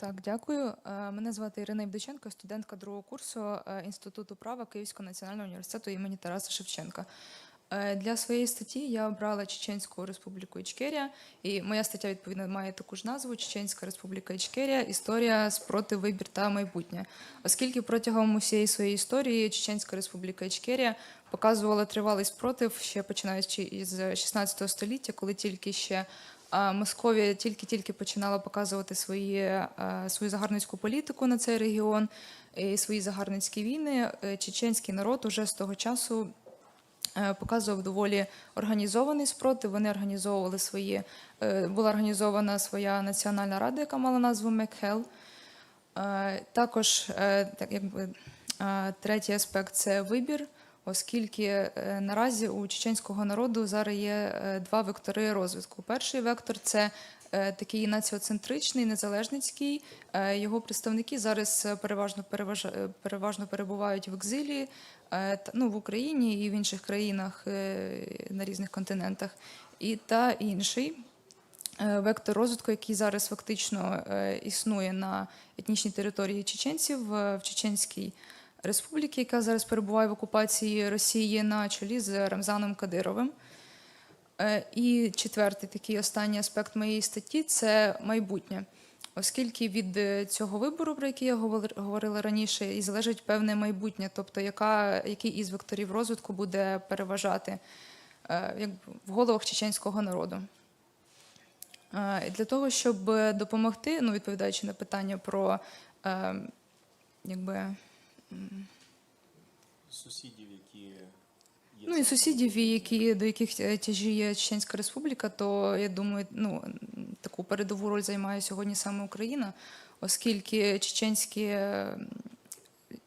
Так, дякую. Е, Мене звати Ірина Євдоченко, студентка другого курсу е, Інституту права Київського національного університету імені Тараса Шевченка. Е, Для своєї статті я обрала Чеченську Республіку Ічкерія, і моя стаття відповідно має таку ж назву Чеченська Республіка Ічкерія. Історія спротив, вибір та майбутнє. Оскільки протягом усієї своєї історії Чеченська Республіка Ічкерія показувала тривалий спротив ще починаючи із 16 століття, коли тільки ще Московія тільки-тільки починала показувати свої, е, свою загарбницьку політику на цей регіон і свої загарбницькі війни. Е, Чеченський народ уже з того часу е, показував доволі організований спротив. Вони організовували свої, була організована своя національна рада, яка мала назву Мекхел. Також так, якби, третій аспект це вибір, оскільки е, наразі у чеченського народу зараз є е, два вектори розвитку. Перший вектор це е, такий націоцентричний, незалежницький. Його представники зараз переважно переважно перебувають в екзилі ну, в Україні і в інших країнах на різних континентах. І та інший вектор розвитку, який зараз фактично існує на етнічній території чеченців в Чеченській республіці, яка зараз перебуває в окупації Росії на чолі з Рамзаном Кадировим. Е, І четвертий такий останній аспект моєї статті це майбутнє. Оскільки від е, цього вибору, про який я говор- говорила раніше, і залежить певне майбутнє, тобто яка, який із векторів розвитку буде переважати е, як в головах чеченського народу. Для того, щоб допомогти, ну відповідаючи на питання про е, якби, сусідів, які є ну і сусідів, які до яких е, тяжіє Чеченська Республіка, то я думаю, ну таку передову роль займає сьогодні саме Україна, оскільки чеченські.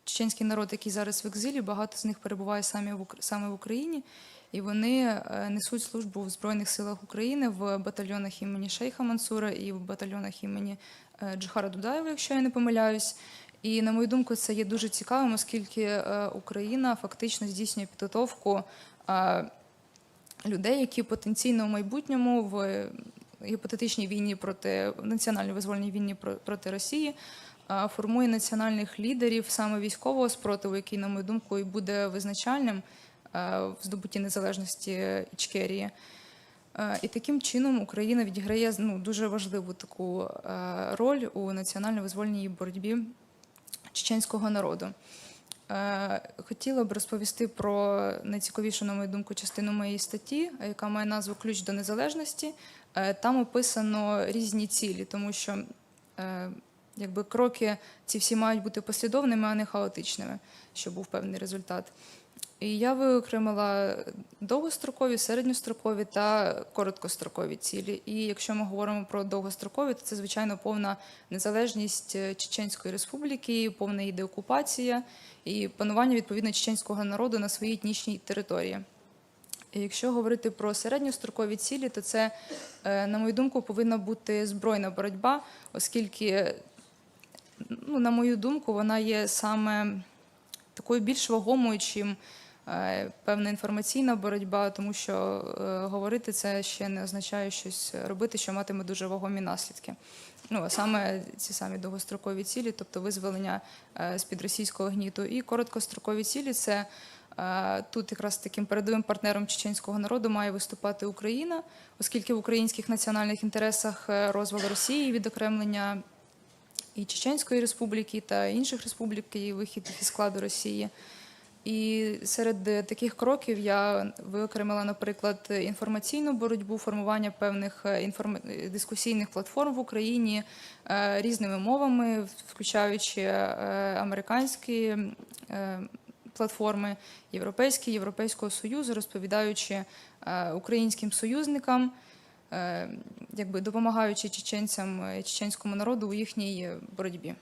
Чеченський народ, який зараз в екзилі, багато з них перебуває самі в саме в Україні, і вони е, несуть службу в Збройних силах України в батальйонах імені Шейха Мансура і в батальйонах імені е, Джихара Дудаєва, якщо я не помиляюсь. І на мою думку, це є дуже цікавим, оскільки е, Україна фактично здійснює підготовку е, людей, які потенційно в майбутньому в гіпотетичній війні проти національно-визвольній війні проти Росії формує національних лідерів саме військового спротиву, який, на мою думку, і буде визначальним е, в здобутті незалежності Ічкерії. Е, І таким чином Україна відіграє ну, дуже важливу таку е, роль у національно-визвольній боротьбі чеченського народу. Е, Хотіла б розповісти про найцікавішу, на мою думку, частину моєї статті, яка має назву Ключ до незалежності. Е, Там описано різні цілі, тому що е, якби кроки ці всі мають бути послідовними, а не хаотичними, щоб був певний результат. І я виокремила довгострокові, середньострокові та короткострокові цілі. І якщо ми говоримо про довгострокові, то це звичайно повна незалежність е, Чеченської республіки, повна її деокупація і панування відповідно чеченського народу на своїй етнічній території. І Якщо говорити про середньострокові цілі, то це, е, на мою думку, повинна бути збройна боротьба, оскільки, ну, на мою думку, вона є саме такою більш вагомою, чим е, певна інформаційна боротьба, тому що е, говорити це ще не означає щось робити, що матиме дуже вагомі наслідки. Ну, а саме ці самі довгострокові цілі, тобто визволення е, з-під російського гніту, і короткострокові цілі це тут якраз таким передовим партнером чеченського народу має виступати Україна, оскільки в українських національних інтересах розвал Росії, відокремлення і Чеченської республіки та інших республік і вихід із складу Росії. І серед е, таких кроків я виокремила, наприклад, інформаційну боротьбу, формування певних е, інформ... е, дискусійних платформ в Україні різними мовами, включаючи американські платформи, європейські, Європейського Союзу, розповідаючи українським союзникам, якби допомагаючи чеченцям, е, чеченському народу у їхній е, боротьбі.